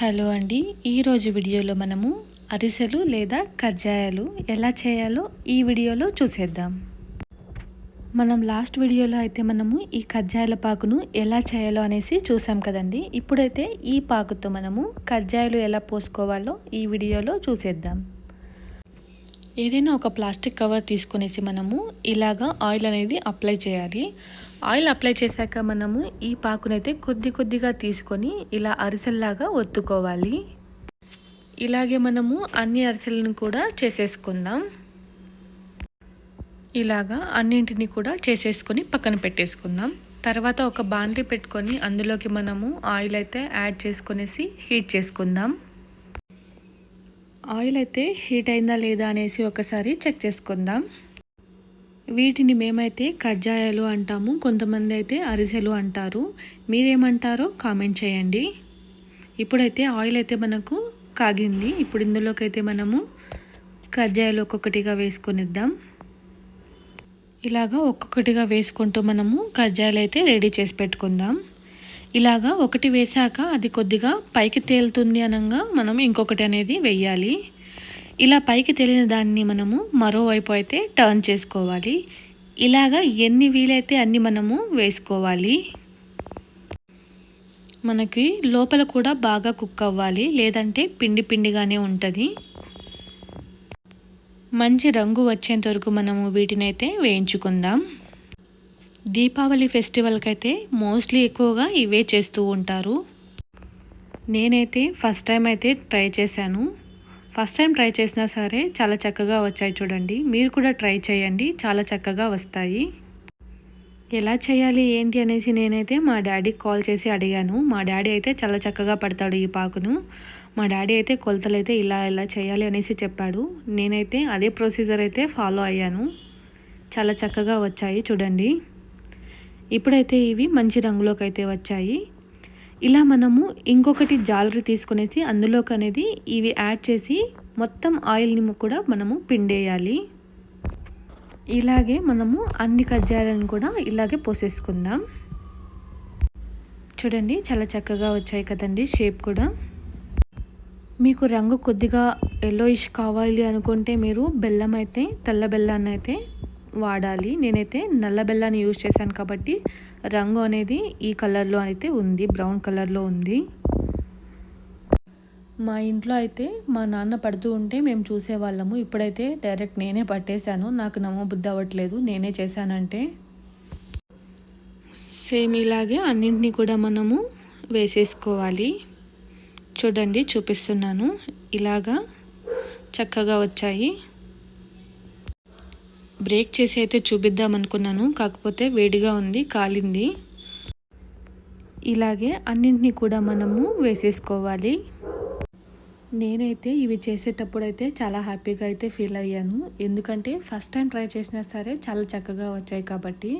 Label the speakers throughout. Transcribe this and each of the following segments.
Speaker 1: Hello అండి. ఈరోజు వీడియోలో మనము అరిసెలు లేదా కజ్జాయాలు ఎలా చేయాలో ఈ వీడియోలో చూసేద్దాం. మనం లాస్ట్ వీడియోలో అయితే మనము ఈ కజ్జాయల పాకును ఎలా చేయాలో అనేసి చూసాం కదండి. ఇప్పుడైతే ఈ పాకుతో మనము కజ్జాయాలు ఎలా పోసుకోవాలో ఈ వీడియోలో చూసేద్దాం. ఏదైనా ఒక ప్లాస్టిక్ కవర్ తీసుకునేసి మనము ఇలాగా ఆయిల్ అనేది అప్లై చేయాలి. ఆయిల్ అప్లై చేశాక మనము ఈ పాకునైతే కొద్ది కొద్దిగా తీసుకొని ఇలా అరిసెల్లాగా ఒత్తుకోవాలి. ఇలాగే మనము అన్ని అరిసెలను కూడా చేసేసుకుందాం. ఇలాగా అన్నింటిని కూడా చేసేసుకొని పక్కన పెట్టేసుకుందాం. తర్వాత ఒక బాండ్రీ పెట్టుకొని అందులోకి మనము ఆయిల్ అయితే యాడ్ చేసుకునేసి హీట్ చేసుకుందాం. ఆయిల్ అయితే హీట్ అయిందా లేదా అనేసి ఒకసారి చెక్ చేసుకుందాం. వీటిని మేమైతే కజ్జాయాలు అంటాము కొంతమంది అయితే అరిసెలు అంటారు. మీరేమంటారో కామెంట్ చేయండి. ఇప్పుడైతే ఆయిల్ అయితే మనకు కాగింది. ఇప్పుడు ఇందులోకి అయితే మనము కజ్జాయాలు ఒక్కొక్కటిగా వేసుకొనిద్దాం. ఇలాగా ఒక్కొక్కటిగా వేసుకుంటూ మనము కజ్జాయాలు అయితే రెడీ చేసి పెట్టుకుందాం. ఇలాగా ఒకటి వేసాక అది కొద్దిగా పైకి తేలుతుంది అనగా మనం ఇంకొకటి అనేది వెయ్యాలి ఇలా పైకి తేలిన దాన్ని మనము మరోవైపు అయితే టర్న్ చేసుకోవాలి. ఇలాగా ఎన్ని వీలైతే అన్ని మనము వేసుకోవాలి. మనకి లోపల కూడా బాగా కుక్ అవ్వాలి. లేదంటే పిండి పిండిగానే ఉంటుంది. మంచి రంగు వచ్చేంత వరకు మనము వీటినైతే వేయించుకుందాం. దీపావళి ఫెస్టివల్కి అయితే మోస్ట్లీ ఎక్కువగా ఇవే చేస్తూ ఉంటారు. నేనైతే ఫస్ట్ టైం అయితే ట్రై చేశాను. ఫస్ట్ టైం ట్రై చేసినా సరే చాలా చక్కగా వచ్చాయి చూడండి. మీరు కూడా ట్రై చేయండి. చాలా చక్కగా వస్తాయి. ఎలా చేయాలి ఏంటి అనేసి నేనైతే మా డాడీకి కాల్ చేసి అడిగాను. మా డాడీ అయితే చాలా చక్కగా పడతాడు ఈ పాకును. మా డాడీ అయితే కొలతలు అయితే ఇలా ఇలా చేయాలి అనేసి చెప్పాడు. నేనైతే అదే ప్రొసీజర్ అయితే ఫాలో అయ్యాను. చాలా చక్కగా వచ్చాయి చూడండి. ఇప్పుడైతే ఇవి మంచి రంగులోకి అయితే వచ్చాయి. ఇలా మనము ఇంకొకటి జాలరీ తీసుకునేసి అందులోకి అనేది ఇవి యాడ్ చేసి మొత్తం ఆయిల్ని కూడా మనము పిండేయాలి. ఇలాగే మనము అన్ని కజ్జాయాలను కూడా ఇలాగే పోసేసుకుందాం. చూడండి చాలా చక్కగా వచ్చాయి కదండి షేప్ కూడా. మీకు రంగు కొద్దిగా ఎల్లోయిష్ కావాలి అనుకుంటే మీరు బెల్లం అయితే తెల్ల బెల్లాన్ని అయితే వాడాలి. నేనైతే నల్ల బెల్లాన్ని యూజ్ చేశాను కాబట్టి రంగు అనేది ఈ కలర్లో అయితే ఉంది బ్రౌన్ కలర్లో ఉంది. మా ఇంట్లో అయితే మా నాన్న పడుతూ ఉంటే మేము చూసేవాళ్ళము. ఇప్పుడైతే డైరెక్ట్ నేనే పట్టేశాను. నాకు నమ్మబుద్ధి అవ్వట్లేదు. నేనే చేశానంటే. సేమ్ ఇలాగే అన్నింటినీ కూడా మనము వేసేసుకోవాలి. చూడండి చూపిస్తున్నాను. ఇలాగా చక్కగా వచ్చాయి. బ్రేక్ చేసి అయితే చూపిద్దాం అనుకున్నాను. కాకపోతే వేడిగా ఉంది కాలింది. ఇలాగే అన్నింటినీ కూడా మనము వేసేసుకోవాలి. నేనైతే ఇవి చేసేటప్పుడు అయితే చాలా హ్యాపీగా అయితే ఫీల్ అయ్యాను. ఎందుకంటే ఫస్ట్ టైం ట్రై చేసినా సరే చాలా చక్కగా వచ్చాయి కాబట్టి.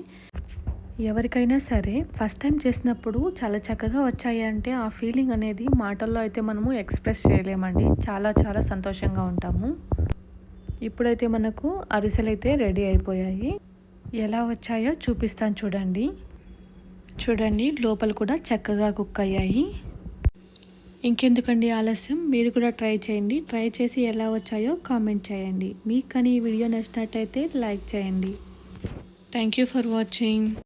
Speaker 1: ఎవరికైనా సరే ఫస్ట్ టైం చేసినప్పుడు చాలా చక్కగా వచ్చాయి అంటే ఆ ఫీలింగ్ అనేది మాటల్లో అయితే మనము ఎక్స్ప్రెస్ చేయలేమండి. చాలా చాలా సంతోషంగా ఉంటాము. ఇప్పుడైతే మనకు అరిసెలు అయితే రెడీ అయిపోయాయి. ఎలా వచ్చాయో చూపిస్తాను చూడండి. చూడండి లోపల కూడా చక్కగా కుక్ అయ్యాయి. ఇంకెందుకండి ఆలస్యం? మీరు కూడా ట్రై చేయండి. ట్రై చేసి ఎలా వచ్చాయో కామెంట్ చేయండి. మీకు కానీ ఈ వీడియో నచ్చినట్టయితే లైక్ చేయండి. Thank you for watching.